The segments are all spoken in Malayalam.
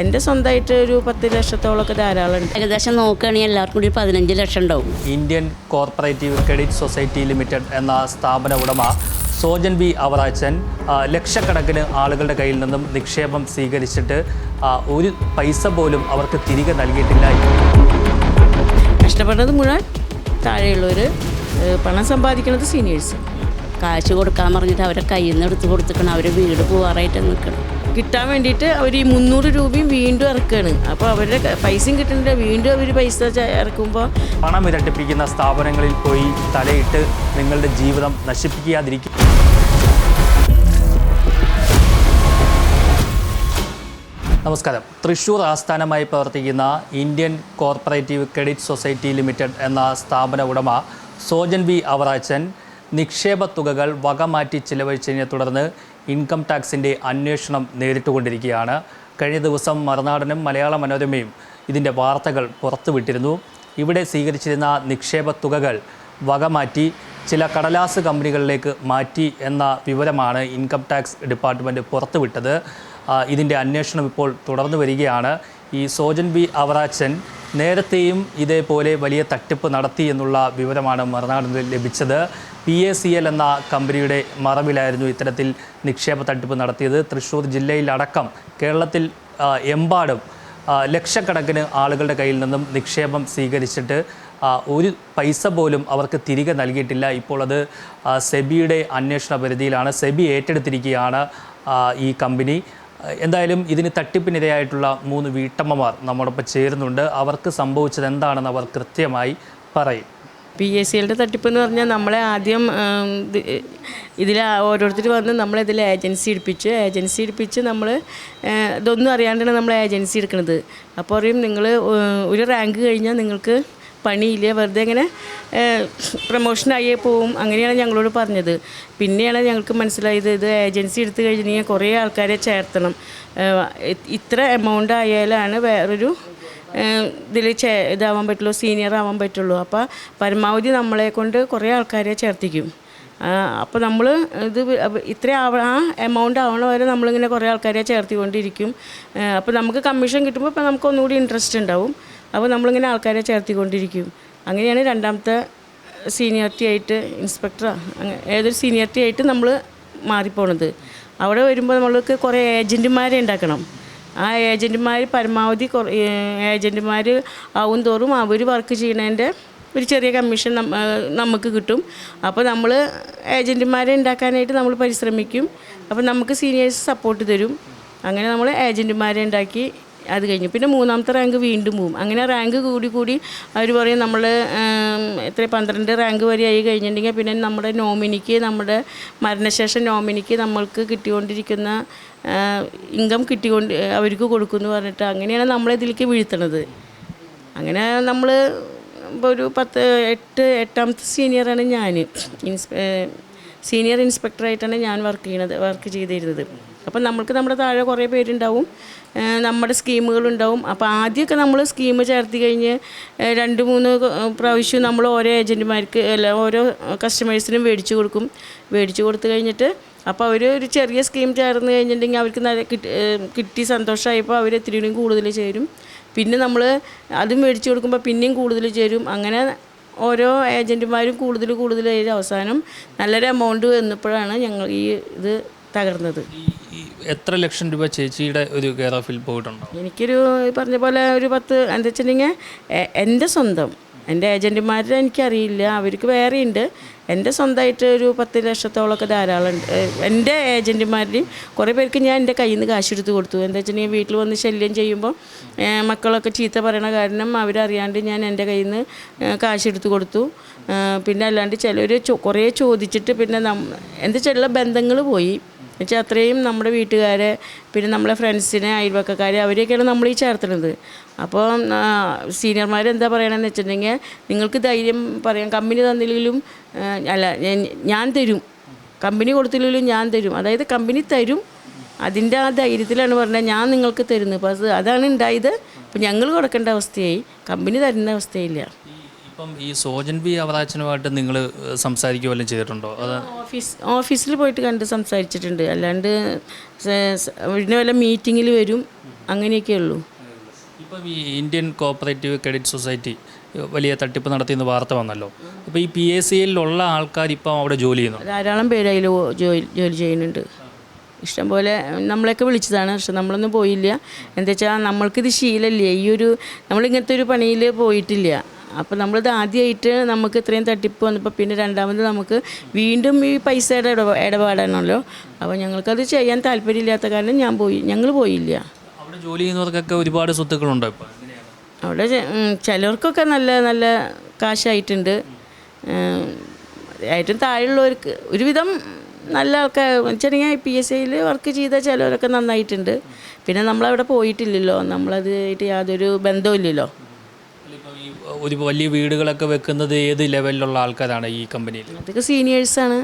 എന്റെ സ്വന്തമായിട്ട് ഒരു പത്ത് ലക്ഷത്തോളമൊക്കെ ധാരാളം ഉണ്ട് ഏകദേശം നോക്കുകയാണെങ്കിൽ എല്ലാവർക്കും കൂടി ഒരു പതിനഞ്ച് ലക്ഷം ഉണ്ടാവും. Indian corporative credit society limited എന്ന സ്ഥാപന ഉടമ സോജൻ ബി അവറാച്ചൻ ലക്ഷക്കണക്കിന് ആളുകളുടെ കയ്യിൽ നിന്നും നിക്ഷേപം സ്വീകരിച്ചിട്ട് ഒരു പൈസ പോലും അവർക്ക് തിരികെ നൽകിയിട്ടില്ല. കഷ്ടപ്പെട്ടത് മുഴുവൻ താഴെയുള്ളവർ പണം സമ്പാദിക്കുന്നത് സീനിയേഴ്സ് കാശ് കൊടുക്കാൻ പറഞ്ഞിട്ട് അവരെ കയ്യിൽ നിന്ന് എടുത്ത് കൊടുത്തിക്കണം അവർ വീട് പോവാറായിട്ട് നിൽക്കണം. കിട്ടാൻ വേണ്ടിയിട്ട് അവർ ഈ മുന്നൂറ് രൂപയും വീണ്ടും ഇറക്കുകയാണ് അപ്പോൾ അവരുടെ പൈസയും കിട്ടുന്നില്ല. വീണ്ടും അവർ പൈസ ഇറക്കുമ്പോൾ പണം ഇരട്ടിപ്പിക്കുന്ന സ്ഥാപനങ്ങളിൽ പോയി തലയിട്ട് നിങ്ങളുടെ ജീവിതം നശിപ്പിക്കാതിരിക്കും. നമസ്കാരം. തൃശ്ശൂർ ആസ്ഥാനമായി പ്രവർത്തിക്കുന്ന Indian corporative credit society limited എന്ന സ്ഥാപന ഉടമ സോജൻ വി അവറാച്ചൻ നിക്ഷേപ തുകകൾ വകമാറ്റി ചിലവഴിച്ചതിനെ തുടർന്ന് ഇൻകം ടാക്സിന്റെ അന്വേഷണം നേരിട്ടുകൊണ്ടിരിക്കുകയാണ്. കഴിഞ്ഞ ദിവസം മറുനാടനും മലയാള മനോരമയും ഇതിന്റെ വാർത്തകൾ പുറത്തുവിട്ടിരുന്നു. ഇവിടെ സ്വീകരിച്ചിരുന്ന നിക്ഷേപ തുകകൾ വകമാറ്റി ചില കടലാസ് കമ്പനികളിലേക്ക് മാറ്റി എന്ന വിവരമാണ് ഇൻകം ടാക്സ് ഡിപ്പാർട്ട്മെന്റ് പുറത്തുവിട്ടത്. ഇതിന്റെ അന്വേഷണം ഇപ്പോൾ തുടർന്നു വരികയാണ്. ഈ സോജൻ ബി അവറാച്ചൻ നേരത്തെയും ഇതേപോലെ വലിയ തട്ടിപ്പ് നടത്തി എന്നുള്ള വിവരമാണ് മറുനാടിന് ലഭിച്ചത്. പി എ സി എൽ എന്ന കമ്പനിയുടെ മറവിലായിരുന്നു ഇത്തരത്തിൽ നിക്ഷേപ തട്ടിപ്പ് നടത്തിയത്. തൃശ്ശൂർ ജില്ലയിലടക്കം കേരളത്തിൽ എമ്പാടും ലക്ഷക്കണക്കിന് ആളുകളുടെ കയ്യിൽ നിന്നും നിക്ഷേപം സ്വീകരിച്ചിട്ട് ഒരു പൈസ പോലും അവർക്ക് തിരികെ നൽകിയിട്ടില്ല. ഇപ്പോൾ അത് സെബിയുടെ അന്വേഷണ പരിധിയിലാണ്. സെബി ഏറ്റെടുത്തിരിക്കുകയാണ് ഈ കമ്പനി. എന്തായാലും ഇതിന് തട്ടിപ്പിനിരയായിട്ടുള്ള മൂന്ന് വീട്ടമ്മമാർ നമ്മോടൊപ്പം ചേരുന്നുണ്ട്. അവർക്ക് സംഭവിച്ചത് എന്താണെന്ന് അവർ കൃത്യമായി പറയും. പി എസ് സികളുടെ തട്ടിപ്പ് എന്ന് പറഞ്ഞാൽ നമ്മളെ ആദ്യം ഇതിൽ ഓരോരുത്തർ വന്ന് നമ്മളിതിൽ ഏജൻസി എടുപ്പിച്ച് ഏജൻസി എടുപ്പിച്ച് നമ്മൾ ഇതൊന്നും അറിയാണ്ടാണ് നമ്മൾ ഏജൻസി എടുക്കുന്നത് അപ്പോൾ പറയും നിങ്ങൾ ഒരു റാങ്ക് കഴിഞ്ഞാൽ നിങ്ങൾക്ക് പണിയില്ല? വെറുതെ ഇങ്ങനെ പ്രൊമോഷനായേ പോവും. അങ്ങനെയാണ് ഞങ്ങളോട് പറഞ്ഞത്. പിന്നെയാണ് ഞങ്ങൾക്ക് മനസ്സിലായത് ഇത് ഏജൻസി എടുത്തു കഴിഞ്ഞാൽ കുറേ ആൾക്കാരെ ചേർത്തണം. ഇത്ര എമൗണ്ട് ആയാലാണ് വേറൊരു ഇതിൽ ചേ ഇതാവാൻ പറ്റുള്ളൂ സീനിയർ ആവാൻ പറ്റുള്ളൂ. അപ്പോൾ പരമാവധി നമ്മളെ കൊണ്ട് കുറേ ആൾക്കാരെ ചേർത്തിക്കും. അപ്പോൾ നമ്മൾ ഇത് ഇത്ര ആവ ആ എമൗണ്ട് ആവണ വരെ നമ്മളിങ്ങനെ കുറേ ആൾക്കാരെ ചേർത്തിക്കൊണ്ടിരിക്കും. അപ്പോൾ നമുക്ക് കമ്മീഷൻ കിട്ടുമ്പോൾ ഇപ്പോൾ നമുക്ക് ഒന്നുകൂടി ഇൻട്രസ്റ്റ് ഉണ്ടാവും. അപ്പോൾ നമ്മളിങ്ങനെ ആൾക്കാരെ ചേർത്തിക്കൊണ്ടിരിക്കും. അങ്ങനെയാണ് രണ്ടാമത്തെ സീനിയോറിറ്റി ആയിട്ട് ഇൻസ്പെക്ടർ ഏതൊരു സീനിയോറിറ്റി ആയിട്ട് നമ്മൾ മാറിപ്പോണത്. അവിടെ വരുമ്പോൾ നമ്മൾക്ക് കുറേ ഏജന്റുമാരെ ഉണ്ടാക്കണം. ആ ഏജന്റുമാർ പരമാവധി ഏജന്റുമാർ ആവും തോറും അവർ വർക്ക് ചെയ്യണതിന്റെ ഒരു ചെറിയ കമ്മീഷൻ നമുക്ക് കിട്ടും. അപ്പോൾ നമ്മൾ ഏജന്റുമാരെ ഉണ്ടാക്കാനായിട്ട് നമ്മൾ പരിശ്രമിക്കും. അപ്പോൾ നമുക്ക് സീനിയേഴ്സ് സപ്പോർട്ട് തരും. അങ്ങനെ നമ്മൾ ഏജന്റുമാരെ ഉണ്ടാക്കി അത് കഴിഞ്ഞു. പിന്നെ മൂന്നാമത്തെ റാങ്ക് വീണ്ടും പോവും. അങ്ങനെ റാങ്ക് കൂടി കൂടി അവർ പറയും നമ്മൾ എത്ര പന്ത്രണ്ട് റാങ്ക് വരെ ആയി കഴിഞ്ഞിട്ടുണ്ടെങ്കിൽ പിന്നെ നമ്മുടെ നോമിനിക്ക് നമ്മുടെ മരണശേഷം നോമിനിക്ക് നമ്മൾക്ക് കിട്ടിക്കൊണ്ടിരിക്കുന്ന ഇൻകം കിട്ടിക്കൊണ്ട് അവർക്ക് കൊടുക്കുമെന്ന് പറഞ്ഞിട്ട് അങ്ങനെയാണ് നമ്മളെ ഇതിലേക്ക് വീഴ്ത്തണത്. അങ്ങനെ നമ്മൾ ഇപ്പോൾ ഒരു പത്ത് എട്ട് എട്ടാമത്തെ സീനിയറാണ് ഞാൻ ഇൻസ് സീനിയർ ഇൻസ്പെക്ടറായിട്ടാണ് ഞാൻ വർക്ക് ചെയ്യണത് വർക്ക് ചെയ്തിരുന്നത്. അപ്പം നമ്മൾക്ക് നമ്മുടെ താഴെ കുറേ പേരുണ്ടാവും. നമ്മുടെ സ്കീമുകളുണ്ടാവും. അപ്പോൾ ആദ്യമൊക്കെ നമ്മൾ സ്കീം ചേർത്തി കഴിഞ്ഞ് രണ്ട് മൂന്ന് പ്രാവശ്യം നമ്മൾ ഓരോ ഏജന്റുമാർക്ക് അല്ല ഓരോ കസ്റ്റമേഴ്സിനും മേടിച്ചു കൊടുക്കും. മേടിച്ചു കൊടുത്തു കഴിഞ്ഞിട്ട് അപ്പോൾ അവർ ഒരു ചെറിയ സ്കീം ചേർന്ന് കഴിഞ്ഞിട്ടുണ്ടെങ്കിൽ അവർക്ക് നല്ല കിട്ടി കിട്ടി സന്തോഷമായപ്പോൾ അവർ എത്തിരി കൂടുതൽ ചേരും. പിന്നെ നമ്മൾ അത് മേടിച്ചു കൊടുക്കുമ്പോൾ പിന്നെയും കൂടുതൽ ചേരും. അങ്ങനെ ഓരോ ഏജന്റുമാരും കൂടുതൽ കൂടുതൽ ചെയ്ത് അവസാനം നല്ലൊരു എമൗണ്ട് വന്നപ്പോഴാണ് ഞങ്ങൾ ഈ ഇത് തകർന്നത്. എത്ര ലക്ഷം രൂപ ചേച്ചിയുടെ ഒരു കെയർ ഓഫിൽ പോയിട്ടുണ്ടോ എനിക്കൊരു പറഞ്ഞ പോലെ ഒരു പത്ത് എന്താ വെച്ചിട്ടുണ്ടെങ്കിൽ എന്റെ സ്വന്തം എന്റെ ഏജന്റുമാരുടെ എനിക്കറിയില്ല. അവർക്ക് വേറെ ഉണ്ട് എന്റെ സ്വന്തമായിട്ട് ഒരു പത്ത് ലക്ഷത്തോളമൊക്കെ ധാരാളം ഉണ്ട് എന്റെ ഏജന്റുമാരുടെയും കുറേ പേർക്ക് ഞാൻ എന്റെ കയ്യിൽ നിന്ന് കാശ് എടുത്ത് കൊടുത്തു. എന്താ വെച്ചിട്ടുണ്ടെങ്കിൽ വീട്ടിൽ വന്ന് ശല്യം ചെയ്യുമ്പോൾ മക്കളൊക്കെ ചീത്ത പറയണ കാരണം അവരറിയാണ്ട് ഞാൻ എന്റെ കയ്യിൽ നിന്ന് കാശെടുത്ത് കൊടുത്തു. പിന്നെ അല്ലാണ്ട് ചിലർ കുറേ ചോദിച്ചിട്ട് പിന്നെ നം എന്താ ചില ബന്ധങ്ങൾ പോയി. എന്നുവെച്ചാൽ അത്രയും നമ്മുടെ വീട്ടുകാരെ പിന്നെ നമ്മളെ ഫ്രണ്ട്സിനെ അയൽവക്കക്കാരെ അവരെയൊക്കെയാണ് നമ്മൾ ഈ ചേർത്തുന്നത്. അപ്പോൾ സീനിയർമാർ എന്താ പറയണമെന്ന് വെച്ചിട്ടുണ്ടെങ്കിൽ നിങ്ങൾക്ക് ധൈര്യം പറയാം. കമ്പനി തന്നില്ലെങ്കിലും അല്ല ഞാൻ തരും. കമ്പനി കൊടുത്തില്ലെങ്കിലും ഞാൻ തരും. അതായത് കമ്പനി തരും. അതിന്റെ ആ ധൈര്യത്തിലാണ് പറഞ്ഞത് ഞാൻ നിങ്ങൾക്ക് തരുന്നത്. അപ്പോൾ അത് അതാണ് ഉണ്ടായത്. അപ്പോൾ ഞങ്ങൾ കൊടുക്കേണ്ട അവസ്ഥയായി. കമ്പനി തരുന്ന അവസ്ഥയില്ല. ഈ അപ്പം ഈ സോജൻ ബി അവതാച്ചനുമായിട്ട് നിങ്ങൾ സംസാരിക്കുക വല്ലതും ചെയ്തിട്ടുണ്ടോ? അത് ഓഫീസ് ഓഫീസിൽ പോയിട്ട് കണ്ട് സംസാരിച്ചിട്ടുണ്ട്. അല്ലാണ്ട് ഇതിന് വല്ല മീറ്റിങ്ങിൽ വരും. അങ്ങനെയൊക്കെ ഉള്ളൂ. ഇപ്പം ഈ ഇന്ത്യൻ കോപ്പറേറ്റീവ് ക്രെഡിറ്റ് സൊസൈറ്റി വലിയ തട്ടിപ്പ് നടത്തിയെന്ന് വാർത്ത വന്നല്ലോ. അപ്പോൾ ഈ പി എസ് സിയിലുള്ള ആൾക്കാർ ഇപ്പം അവിടെ ജോലി ചെയ്യുന്നു ധാരാളം പേര് അതിൽ ജോലി ജോലി ചെയ്യുന്നുണ്ട്. ഇഷ്ടംപോലെ നമ്മളെയൊക്കെ വിളിച്ചതാണ്. പക്ഷെ നമ്മളൊന്നും പോയില്ല. എന്താ വെച്ചാൽ നമ്മൾക്കിത് ശീലമല്ലേ ഈ ഒരു നമ്മളിങ്ങനത്തെ ഒരു പണിയിൽ പോയിട്ടില്ല. അപ്പോൾ നമ്മളിത് ആദ്യമായിട്ട് നമുക്ക് ഇത്രയും തട്ടിപ്പ് വന്നപ്പോൾ പിന്നെ രണ്ടാമത് നമുക്ക് വീണ്ടും ഈ പൈസയുടെ ഇടപാ ഇടപാടാണല്ലോ. അപ്പോൾ ഞങ്ങൾക്കത് ചെയ്യാൻ താല്പര്യമില്ലാത്ത കാരണം ഞാൻ പോയി ഞങ്ങൾ പോയില്ല. അവിടെ ജോലി ചെയ്യുന്നവർക്കൊക്കെ ഒരുപാട് സ്വത്തുക്കളുണ്ടോ ഇപ്പം? അവിടെ ചിലവർക്കൊക്കെ ചിലർക്കൊക്കെ നല്ല നല്ല കാശായിട്ടുണ്ട്. ഏറ്റവും താഴെയുള്ളവർക്ക് ഒരുവിധം നല്ല ആൾക്കാർ വെച്ചിട്ടുണ്ടെങ്കിൽ പി എസ് സിയിൽ വർക്ക് ചെയ്ത ചിലവരൊക്കെ നന്നായിട്ടുണ്ട്. പിന്നെ നമ്മളവിടെ പോയിട്ടില്ലല്ലോ. നമ്മളത് ആയിട്ട് യാതൊരു ബന്ധവുമില്ലല്ലോ. ഇപ്പം ഈ ഒരു വലിയ വീടുകളൊക്കെ വെക്കുന്നത് ഏത് ലെവലിലുള്ള ആൾക്കാരാണ് ഈ കമ്പനിയിൽ? അതൊക്കെ സീനിയേഴ്സാണ്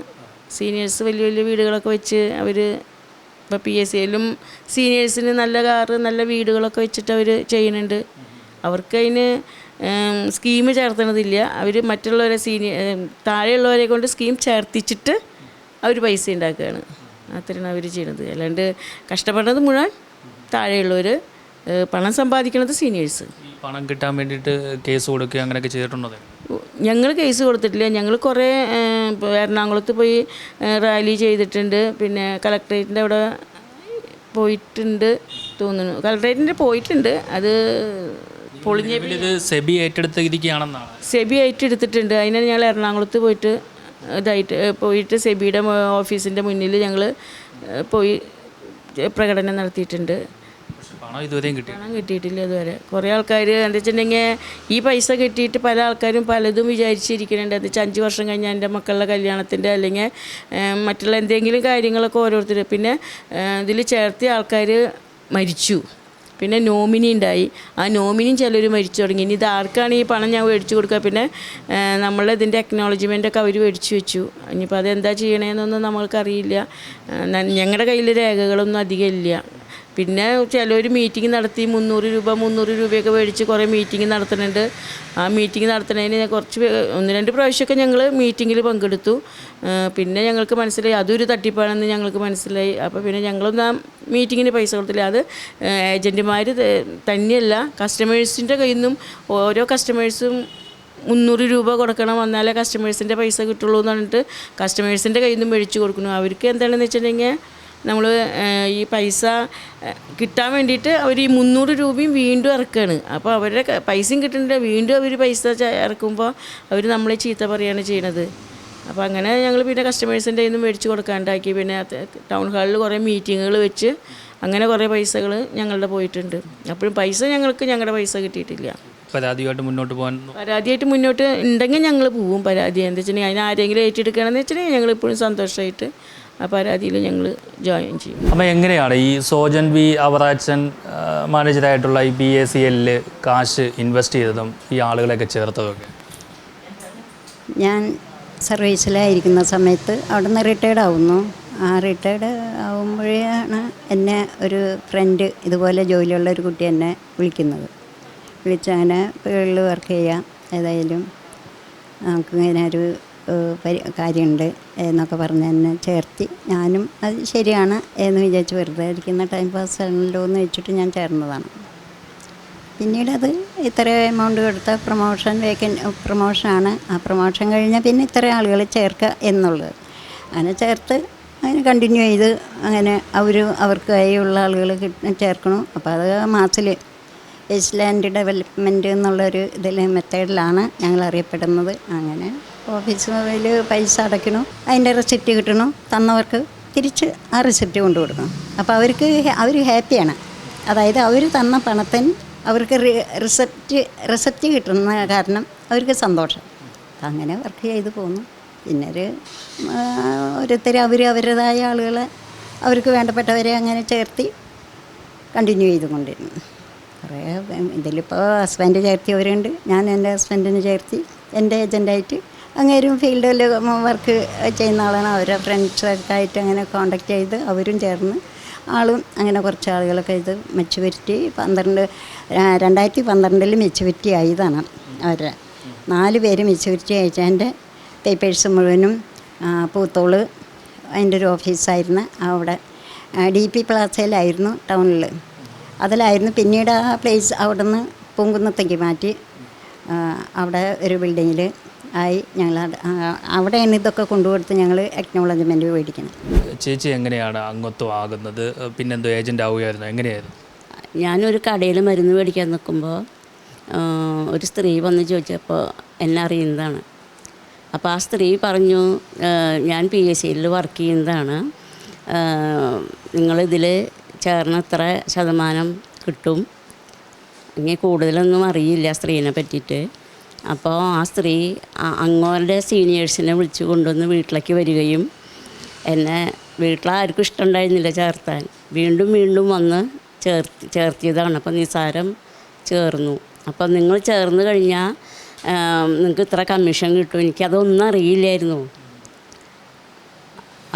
സീനിയേഴ്സ് വലിയ വലിയ വീടുകളൊക്കെ വെച്ച് അവർ ഇപ്പോൾ പി എസ് സിയിലും സീനിയേഴ്സിന് നല്ല കാറ് നല്ല വീടുകളൊക്കെ വെച്ചിട്ട് അവർ ചെയ്യുന്നുണ്ട്. അവർക്ക് അതിന് സ്കീം ചേർത്തണതില്ല. അവർ മറ്റുള്ളവരെ സീനിയർ താഴെയുള്ളവരെ കൊണ്ട് സ്കീം ചേർത്തിച്ചിട്ട് അവർ പൈസ ഉണ്ടാക്കുകയാണ്. അത്രയാണ് അവർ ചെയ്യുന്നത്. അല്ലാണ്ട് കഷ്ടപ്പെടുന്നത് മുഴുവൻ താഴെയുള്ളവർ പണം സമ്പാദിക്കുന്നത് സീനിയേഴ്സ് പണം കിട്ടാൻ വേണ്ടിയിട്ട് കേസ് കൊടുക്കുക അങ്ങനെയൊക്കെ ചെയ്തിട്ടുണ്ടോ ഞങ്ങൾ കേസ് കൊടുത്തിട്ടില്ല. ഞങ്ങൾ കുറേ എറണാകുളത്ത് പോയി റാലി ചെയ്തിട്ടുണ്ട്. പിന്നെ കളക്ട്രേറ്റിന്റെ അവിടെ പോയിട്ടുണ്ട് തോന്നുന്നു. കളക്ട്രേറ്റിന്റെ പോയിട്ടുണ്ട്. അത് പൊളിഞ്ഞ സെബി ഏറ്റെടുത്തിരിക്കുകയാണെന്നാണ് സെബി ഏറ്റെടുത്തിട്ടുണ്ട്. അതിന് ഞങ്ങൾ എറണാകുളത്ത് പോയിട്ട് ഇതായിട്ട് പോയിട്ട് സെബിയുടെ ഓഫീസിന്റെ മുന്നിൽ ഞങ്ങൾ പോയി പ്രകടനം നടത്തിയിട്ടുണ്ട്. പണം കിട്ടി പണം കിട്ടിയിട്ടില്ല ഇതുവരെ. കുറേ ആൾക്കാർ എന്താ വെച്ചിട്ടുണ്ടെങ്കിൽ ഈ പൈസ കിട്ടിയിട്ട് പല ആൾക്കാരും പലതും വിചാരിച്ചിരിക്കുന്നുണ്ട്. എന്താ വെച്ചാൽ അഞ്ച് വർഷം കഴിഞ്ഞാൽ എന്റെ മക്കളുടെ കല്യാണത്തിന്റെ അല്ലെങ്കിൽ മറ്റുള്ള എന്തെങ്കിലും കാര്യങ്ങളൊക്കെ ഓരോരുത്തർ പിന്നെ ഇതിൽ ചേർത്തിയ ആൾക്കാർ മരിച്ചു. പിന്നെ നോമിനി ഉണ്ടായി. ആ നോമിനിയും ചിലർ മരിച്ചു തുടങ്ങി. ഇനി ഇത് ആർക്കാണ് ഈ പണം ഞാൻ മേടിച്ചു കൊടുക്കുക? പിന്നെ നമ്മളെ ഇതിന്റെ അക്നോളജ്മെന്റൊക്കെ അവർ മേടിച്ചു വെച്ചു. ഇനിയിപ്പോൾ അതെന്താ ചെയ്യണേന്നൊന്നും നമ്മൾക്കറിയില്ല. ഞങ്ങളുടെ കയ്യിൽ രേഖകളൊന്നും അധികം ഇല്ല. പിന്നെ ചിലർ മീറ്റിംഗ് നടത്തി മുന്നൂറ് രൂപ മുന്നൂറ് രൂപയൊക്കെ മേടിച്ച് കുറേ മീറ്റിംഗ് നടത്തുന്നുണ്ട്. ആ മീറ്റിംഗ് നടത്തുന്നതിന് കുറച്ച് ഒന്ന് രണ്ട് പ്രാവശ്യമൊക്കെ ഞങ്ങൾ മീറ്റിങ്ങിൽ പങ്കെടുത്തു. പിന്നെ ഞങ്ങൾക്ക് മനസ്സിലായി അതൊരു തട്ടിപ്പാണെന്ന് ഞങ്ങൾക്ക് മനസ്സിലായി. അപ്പോൾ പിന്നെ ഞങ്ങളൊന്നും ആ മീറ്റിങ്ങിന് പൈസ കൊടുത്തില്ല. അത് ഏജന്റുമാർ തന്നെയല്ല. കസ്റ്റമേഴ്സിന്റെ കയ്യിൽ നിന്നും ഓരോ കസ്റ്റമേഴ്സും മുന്നൂറ് രൂപ കൊടുക്കണം വന്നാലേ കസ്റ്റമേഴ്സിന്റെ പൈസ കിട്ടുള്ളൂ എന്ന് പറഞ്ഞിട്ട് കസ്റ്റമേഴ്സിന്റെ കയ്യിൽ നിന്നും മേടിച്ച് കൊടുക്കണം അവർക്ക് എന്താണെന്ന് വെച്ചിട്ടുണ്ടെങ്കിൽ നമ്മൾ ഈ പൈസ കിട്ടാൻ വേണ്ടിയിട്ട് അവർ ഈ മുന്നൂറ് രൂപയും വീണ്ടും ഇറക്കുകയാണ് അപ്പോൾ അവരുടെ പൈസയും കിട്ടുന്നില്ല. വീണ്ടും അവർ പൈസ ഇറക്കുമ്പോൾ അവർ നമ്മളെ ചീത്ത പറയുകയാണ് ചെയ്യണത്. അപ്പോൾ അങ്ങനെ ഞങ്ങൾ പിന്നെ കസ്റ്റമേഴ്സിന്റെ നിന്ന് മേടിച്ച് കൊടുക്കാണ്ടാക്കി. പിന്നെ ടൗൺ ഹാളിൽ കുറേ മീറ്റിങ്ങുകൾ വെച്ച് അങ്ങനെ കുറേ പൈസകൾ ഞങ്ങളുടെ പോയിട്ടുണ്ട്. അപ്പോഴും പൈസ ഞങ്ങൾക്ക് ഞങ്ങളുടെ പൈസ കിട്ടിയിട്ടില്ല. പരാതിയായിട്ട് മുന്നോട്ട് പോകാൻ പരാതിയായിട്ട് മുന്നോട്ട് ഉണ്ടെങ്കിൽ ഞങ്ങൾ പോവും. പരാതി എന്താ വെച്ചിട്ടുണ്ടെങ്കിൽ അതിന് ആരെങ്കിലും ഏറ്റെടുക്കണമെന്ന് വെച്ചിട്ടുണ്ടെങ്കിൽ ഞങ്ങൾ ഇപ്പോഴും സന്തോഷമായിട്ട് ആ പരാതിയിൽ ഞങ്ങൾ ജോയിൻ ചെയ്യും. അപ്പോൾ എങ്ങനെയാണ് ഈ സോജൻ ബി അവറാച്ചൻ മാനേജറായിട്ടുള്ള മാനേജരായിട്ടുള്ള ഈ ബി എ സി എല്ലിൽ കാശ് ഇൻവെസ്റ്റ് ചെയ്തതും ഈ ആളുകളെയൊക്കെ ചേർത്തതൊക്കെ ഞാൻ സർവീസിലായിരിക്കുന്ന സമയത്ത് അവിടെ നിന്ന് റിട്ടയർഡ് ആവുന്നു. ആ റിട്ടയർഡ് ആവുമ്പോഴാണ് എന്നെ ഒരു ഫ്രണ്ട് ഇതുപോലെ ജോലിയുള്ള ഒരു കുട്ടി എന്നെ വിളിക്കുന്നത്. വിളിച്ച് അങ്ങനെ വീട്ടിൽ വർക്ക് ചെയ്യാം. ഏതായാലും നമുക്ക് ഇങ്ങനെ ഒരു കാര്യമുണ്ട് എന്നൊക്കെ പറഞ്ഞ് എന്നെ ചേർത്തി. ഞാനും അത് ശരിയാണ് എന്ന് വിചാരിച്ച് വെറുതെ ഇരിക്കുന്ന ടൈം പാസ് ആണല്ലോ എന്ന് വെച്ചിട്ട് ഞാൻ ചേർന്നതാണ്. പിന്നീട് അത് ഇത്ര എമൗണ്ട് കൊടുത്ത പ്രൊമോഷൻ വേക്കൻ പ്രൊമോഷനാണ് ആ പ്രൊമോഷൻ കഴിഞ്ഞാൽ പിന്നെ ഇത്ര ആളുകളെ ചേർക്കുക എന്നുള്ളത്. അങ്ങനെ ചേർത്ത് അങ്ങനെ കണ്ടിന്യൂ ചെയ്ത് അങ്ങനെ അവർ അവർക്കായുള്ള ആളുകൾ ചേർക്കണം. അപ്പോൾ അത് മാസിൽ ലാൻഡ് ഡെവലപ്മെന്റ് എന്നുള്ളൊരു ഇതിൽ മെത്തേഡിലാണ് ഞങ്ങൾ അറിയപ്പെടുന്നത്. അങ്ങനെ ഓഫീസിൽ പൈസ അടയ്ക്കണം അതിന്റെ റെസിപ്റ്റ് കിട്ടണം തന്നവർക്ക് തിരിച്ച് ആ റെസിപ്റ്റ് കൊണ്ടു കൊടുക്കണം അപ്പോൾ അവർക്ക് അവർ ഹാപ്പിയാണ്. അതായത് അവർ തന്ന പണത്തിന് അവർക്ക് റിസപ്റ്റ് റിസപ്റ്റ് കിട്ടുന്ന കാരണം അവർക്ക് സന്തോഷം. അങ്ങനെ വർക്ക് ചെയ്ത് പോകുന്നു പിന്നെ ഒരു ഓരോരുത്തർ അവർ അവരുടേതായ ആളുകളെ അവർക്ക് വേണ്ടപ്പെട്ടവരെ അങ്ങനെ ചേർത്തി കണ്ടിന്യൂ ചെയ്തുകൊണ്ടിരുന്നു. കുറേ ഇതിലിപ്പോൾ ഹസ്ബൻഡ് ചേർത്തിയവരുണ്ട്. ഞാൻ എന്റെ ഹസ്ബൻഡിനെ ചേർത്തി എന്റെ ഏജന്റായിട്ട് അങ്ങേരും ഫീൽഡിൽ വർക്ക് ചെയ്യുന്ന ആളാണ്. അവരെ ഫ്രണ്ട്സൊക്കെ ആയിട്ട് അങ്ങനെ കോണ്ടാക്ട് ചെയ്ത് അവരും ചേർന്ന് ആളും അങ്ങനെ കുറച്ച് ആളുകളൊക്കെ ഇത് മെച്ചുവരിറ്റി പന്ത്രണ്ട് രണ്ടായിരത്തി പന്ത്രണ്ടിൽ മെച്ചുവരിറ്റി ആയതാണ് അവരുടെ നാല് പേര് മെച്ചുവരിറ്റി അയച്ചതിന്റെ പേപ്പേഴ്സ് മുഴുവനും പൂത്തോൾ അതിന്റെ ഒരു ഓഫീസായിരുന്നു അവിടെ ഡി പി പ്ലാസയിലായിരുന്നു ടൗണിൽ അതിലായിരുന്നു പിന്നീട് ആ പ്ലേസ് അവിടെ നിന്ന് പൂങ്കുന്നത്തേക്ക് മാറ്റി അവിടെ ഒരു ബിൽഡിങ്ങിൽ ആയി ഞങ്ങൾ അവിടെയാണ് ഇതൊക്കെ കൊണ്ടുകൊടുത്ത് ഞങ്ങൾ അക്നോളജ്മെന്റ് മേടിക്കണം ചേച്ചി എങ്ങനെയാണ് അംഗത്വം ആകുന്നത്? പിന്നെന്തോ ഏജന്റ് ആവുകയായിരുന്നു? എങ്ങനെയായിരുന്നു? ഞാനൊരു കടയിൽ മരുന്ന് മേടിക്കാൻ നിൽക്കുമ്പോൾ ഒരു സ്ത്രീ വന്ന് ചോദിച്ചപ്പോൾ എന്നെ അറിയുന്നതാണ്. അപ്പോൾ ആ സ്ത്രീ പറഞ്ഞു ഞാൻ പി എസ് സിയിൽ വർക്ക് ചെയ്യുന്നതാണ്. നിങ്ങളിതിൽ ചേർന്ന് ഇത്ര ശതമാനം കിട്ടും? ഇനി കൂടുതലൊന്നും അറിയില്ല സ്ത്രീനെ പറ്റിയിട്ട്. അപ്പോൾ ആ സ്ത്രീ അങ്ങോരുടെ സീനിയേഴ്സിനെ വിളിച്ചു കൊണ്ടുവന്ന് വീട്ടിലേക്ക് വരികയും എന്നെ വീട്ടിലാർക്കും ഇഷ്ടമുണ്ടായിരുന്നില്ല ചേർത്താൻ. വീണ്ടും വീണ്ടും വന്ന് ചേർത്ത് ചേർത്തിയതാണ്. അപ്പോൾ നിസാരം ചേർന്നു. അപ്പം നിങ്ങൾ ചേർന്ന് കഴിഞ്ഞാൽ നിങ്ങൾക്ക് ഇത്ര കമ്മീഷൻ കിട്ടും. എനിക്കതൊന്നും അറിയില്ലായിരുന്നു.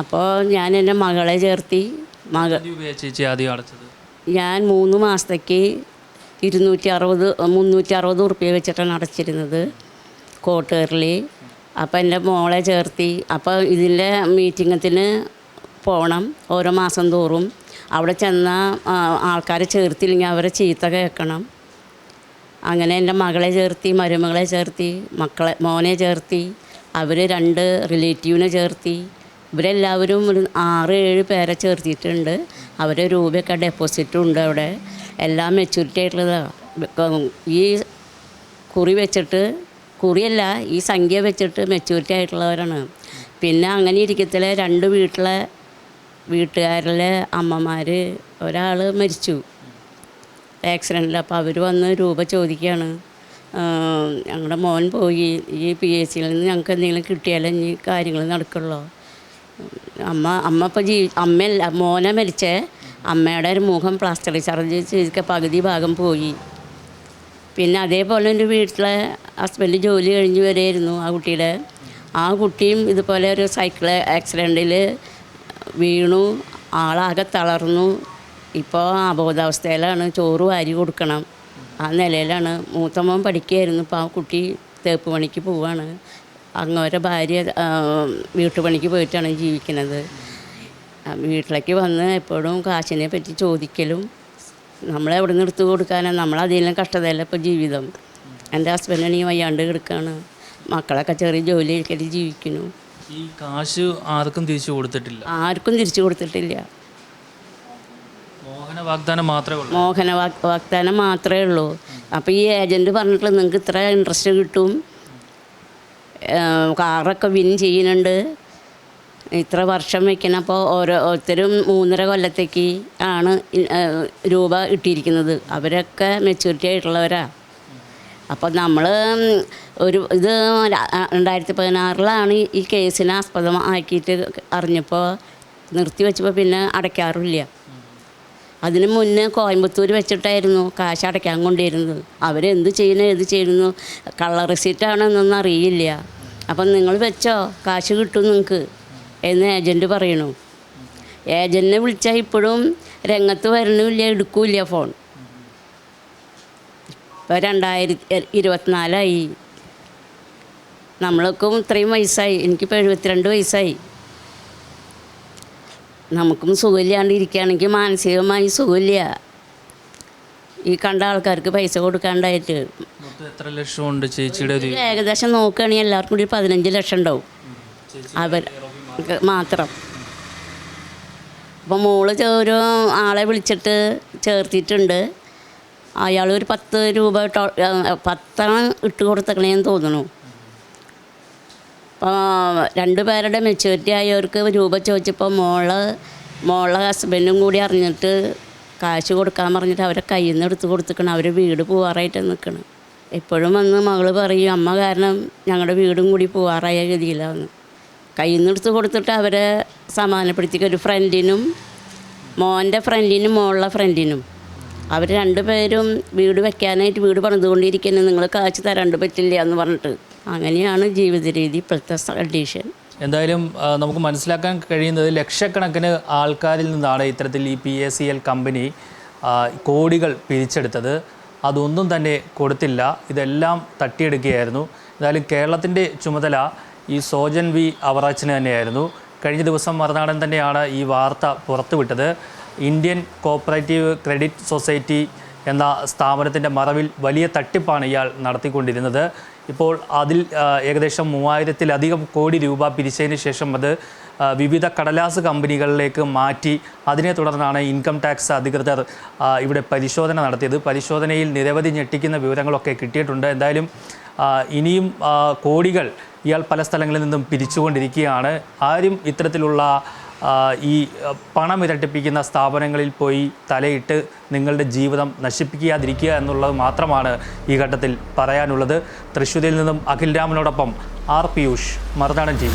അപ്പോൾ ഞാൻ എന്റെ മകളെ ചേർത്തി മക എത്ര രൂപയാണ് ചേച്ചി ആദ്യം അടച്ചത്? ഞാൻ മൂന്ന് മാസത്തേക്ക് ഇരുന്നൂറ്റി അറുപത് മുന്നൂറ്റി അറുപത് ഉറുപ്പ്യ വെച്ചിട്ടാണ് അടച്ചിരുന്നത് കോട്ടേറിൽ അപ്പം എന്റെ മോളെ ചേർത്തി. അപ്പോൾ ഇതിന്റെ മീറ്റിങ്ങത്തിന് പോകണം ഓരോ മാസം തോറും. അവിടെ ചെന്ന ആൾക്കാരെ ചേർത്തില്ലെങ്കിൽ അവരെ ചീത്ത കേൾക്കണം. അങ്ങനെ എന്റെ മകളെ ചേർത്തി മരുമകളെ ചേർത്തി മക്കളെ മോനെ ചേർത്തി അവർ രണ്ട് റിലേറ്റീവിനെ ചേർത്തി. ഇവരെല്ലാവരും ഒരു ആറ് ഏഴ് പേരെ ചേർത്തിയിട്ടുണ്ട്. അവരെ രൂപയൊക്കെ ഡെപ്പോസിറ്റും ഉണ്ട് അവിടെ. എല്ലാം മെച്യൂരിറ്റി ആയിട്ടുള്ളതാണ് ഈ കുറി വെച്ചിട്ട് കുറിയല്ല ഈ സംഖ്യ വെച്ചിട്ട് മെച്യൂരിറ്റി ആയിട്ടുള്ളവരാണ് പിന്നെ അങ്ങനെ ഇരിക്കത്തിലെ രണ്ട് വീട്ടിലെ വീട്ടുകാരിലെ അമ്മമാർ ഒരാൾ മരിച്ചു. ആക്സിഡന്റിൽ അപ്പോൾ അവർ വന്ന് രൂപ ചോദിക്കുകയാണ് ഞങ്ങളുടെ മോൻ പോയി. ഈ പി എസ് സിയിൽ നിന്ന് ഞങ്ങൾക്ക് എന്തെങ്കിലും കിട്ടിയാലേ ഈ കാര്യങ്ങൾ നടക്കുള്ളൂ. അമ്മ അമ്മ ഇപ്പോൾ ജീ അമ്മയല്ല മോനെ മരിച്ചേ. അമ്മയുടെ ഒരു മുഖം പ്ലാസ്റ്റർ സർജറി ചെയ്തൊക്കെ പകുതി ഭാഗം പോയി. പിന്നെ അതേപോലെ എന്റെ വീട്ടിലെ ഹസ്ബൻഡ് ജോലി കഴിഞ്ഞ് വരെയായിരുന്നു ആ കുട്ടിയുടെ. ആ കുട്ടിയും ഇതുപോലെ ഒരു സൈക്കിൾ ആക്സിഡന്റിൽ വീണു. ആളാകെ തളർന്നു. ഇപ്പോൾ അബോധാവസ്ഥയിലാണ് ചോറ് വാരി കൊടുക്കണം. ആ നിലയിലാണ്. മൂത്തമ്മൻ പഠിക്കുകയായിരുന്നു. ഇപ്പോൾ ആ കുട്ടി തേപ്പ് പണിക്ക് പോവാണ്. അങ്ങോരെ ഭാര്യ വീട്ടുപണിക്ക് പോയിട്ടാണ് ജീവിക്കുന്നത്. വീട്ടിലേക്ക് വന്ന് എപ്പോഴും കാശിനെ പറ്റി ചോദിക്കലും. നമ്മളെ എവിടെ നിന്ന് എടുത്തു കൊടുക്കാനാണ് നമ്മളതിലും കഷ്ടതയല്ല ഇപ്പോൾ ജീവിതം. എന്റെ ഹസ്ബൻഡാണെങ്കിൽ വയ്യാണ്ട് കിടക്കുകയാണ് മക്കളൊക്കെ ചെറിയ ജോലി എടുക്കൽ ജീവിക്കുന്നു. ഈ കാശ് ആർക്കും തിരിച്ചു കൊടുത്തിട്ടില്ല? ആർക്കും തിരിച്ചു കൊടുത്തിട്ടില്ല. മോഹന വാഗ്ദാനം മാത്രമേ ഉള്ളൂ. മോഹന വാഗ്ദാനം മാത്രമേ ഉള്ളൂ. അപ്പോൾ ഈ ഏജന്റ് പറഞ്ഞിട്ടുള്ള നിങ്ങൾക്ക് ഇത്ര ഇൻട്രസ്റ്റ് കിട്ടും. കാറൊക്കെ വിൻ ചെയ്യുന്നുണ്ട്. ഇത്ര വർഷം വെക്കുന്നപ്പോൾ അപ്പോൾ ഓരോരുത്തരും മൂന്നര കൊല്ലത്തേക്ക് ആണ് രൂപ ഇട്ടിരിക്കുന്നത് അവരൊക്കെ മെച്യൂരിറ്റി ആയിട്ടുള്ളവരാ. അപ്പോൾ നമ്മൾ ഒരു ഇത് രണ്ടായിരത്തി പതിനാറിലാണ് ഈ കേസിനെ ആസ്പദമാക്കിയിട്ട് അറിഞ്ഞപ്പോൾ നിർത്തി വെച്ചപ്പോൾ പിന്നെ അടയ്ക്കാറില്ല. അതിന് മുന്നേ കോയമ്പത്തൂർ വെച്ചിട്ടായിരുന്നു കാശ് അടയ്ക്കാൻ കൊണ്ടിരുന്നത് അവരെന്ത് ചെയ്യുന്നു ഏത് ചെയ്യുന്നു കള്ള റെസിപ്റ്റാണെന്നൊന്നും അറിയില്ല. അപ്പം നിങ്ങൾ വെച്ചോ കാശ് കിട്ടും നിങ്ങൾക്ക്. എന്ന് ഏജന്റ് പറയണു. ഏജന്റിനെ വിളിച്ചാൽ ഇപ്പോഴും രംഗത്ത് വരണില്ല എടുക്കൂല്ല ഫോൺ. ഇപ്പോൾ രണ്ടായിരത്തി ഇരുപത്തിനാലായി. നമ്മൾക്കും ഇത്രയും വയസ്സായി. എനിക്കിപ്പോൾ എഴുപത്തിരണ്ട് വയസ്സായി. നമുക്കും സുഖമില്ലാണ്ട് ഇരിക്കുകയാണെങ്കിൽ മാനസികമായി സുഖമില്ല. ഈ കണ്ട ആൾക്കാർക്ക് പൈസ കൊടുക്കാണ്ടായിട്ട്. എത്ര ലക്ഷം ഉണ്ട് ചേച്ചിയുടെ ഏകദേശം നോക്കുകയാണെങ്കിൽ എല്ലാവർക്കും കൂടി പതിനഞ്ച് ലക്ഷം ഉണ്ടാവും. അവർ മാത്രം. അപ്പോൾ മോൾ ഒരു ആളെ വിളിച്ചിട്ട് ചേർത്തിട്ടുണ്ട്. അയാൾ ഒരു പത്ത് രൂപ പത്തെണ്ണം ഇട്ട് കൊടുത്തേക്കണേന്ന് തോന്നുന്നു. അപ്പോൾ രണ്ട് പേരുടെ മെച്യൂരിറ്റി ആയവർക്ക് രൂപ ചോദിച്ചപ്പോൾ മോൾ മോളെ ഹസ്ബൻഡും കൂടി അറിഞ്ഞിട്ട് കാശ് കൊടുക്കാൻ പറഞ്ഞിട്ട് അവരെ കയ്യിൽ നിന്ന് എടുത്ത് കൊടുത്തിക്കണം. അവർ വീട് പോവാറായിട്ട് നിൽക്കണം എപ്പോഴും വന്ന് മകൾ പറയും അമ്മ കാരണം ഞങ്ങളുടെ വീടും കൂടി പോവാറായ ഗതിയിലാണ് കയ്യിൽ നിന്ന് എടുത്ത് കൊടുത്തിട്ട് അവരെ സമാധാനപ്പെടുത്തിക്ക ഒരു ഫ്രണ്ടിനും മോന്റെ ഫ്രണ്ടിനും മോളുടെ ഫ്രണ്ടിനും അവർ രണ്ടുപേരും വീട് വെക്കാനായിട്ട് വീട് പണിതുകൊണ്ടിരിക്കുന്നത് നിങ്ങൾ കാശ് തരാണ്ട് പറ്റില്ല എന്ന് പറഞ്ഞിട്ട്. അങ്ങനെയാണ് ജീവിത രീതി ഇപ്പോഴത്തെ കണ്ടീഷൻ എന്തായാലും നമുക്ക് മനസ്സിലാക്കാൻ കഴിയുന്നത് ലക്ഷക്കണക്കിന് ആൾക്കാരിൽ നിന്നാണ് ഇത്തരത്തിൽ ഈ P S C L company കോടികൾ പിരിച്ചെടുത്തത്. അതൊന്നും തന്നെ കൊടുത്തില്ല. ഇതെല്ലാം തട്ടിയെടുക്കുകയായിരുന്നു. എന്തായാലും കേരളത്തിന്റെ ചുമതല ഈ സോജൻ വി അവറാച്ചിന് തന്നെയായിരുന്നു. കഴിഞ്ഞ ദിവസം മറുനാടൻ തന്നെയാണ് ഈ വാർത്ത പുറത്തുവിട്ടത്. ഇന്ത്യൻ കോപ്പറേറ്റീവ് ക്രെഡിറ്റ് സൊസൈറ്റി എന്ന സ്ഥാപനത്തിന്റെ മറവിൽ വലിയ തട്ടിപ്പാണ് ഇയാൾ നടത്തിക്കൊണ്ടിരുന്നത്. ഇപ്പോൾ അതിൽ ഏകദേശം മൂവായിരത്തിലധികം കോടി രൂപ പിരിച്ചതിന് ശേഷം അത് വിവിധ കടലാസ് കമ്പനികളിലേക്ക് മാറ്റി അതിനെ തുടർന്നാണ് ഇൻകം ടാക്സ് അധികൃതർ ഇവിടെ പരിശോധന നടത്തിയത്. പരിശോധനയിൽ നിരവധി ഞെട്ടിക്കുന്ന വിവരങ്ങളൊക്കെ കിട്ടിയിട്ടുണ്ട്. എന്തായാലും ഇനിയും കോടികൾ ഇയാൾ പല സ്ഥലങ്ങളിൽ നിന്നും പിരിച്ചുകൊണ്ടിരിക്കുകയാണ്. ആരും ഇത്തരത്തിലുള്ള ഈ പണം ഇരട്ടിപ്പിക്കുന്ന സ്ഥാപനങ്ങളിൽ പോയി തലയിട്ട് നിങ്ങളുടെ ജീവിതം നശിപ്പിക്കാതിരിക്കുക എന്നുള്ളത് മാത്രമാണ് ഈ ഘട്ടത്തിൽ പറയാനുള്ളത്. തൃശ്ശൂരിൽ നിന്നും അഖിൽ രാമനോടൊപ്പം ആർ പിയൂഷ് മറുനാടൻ ടി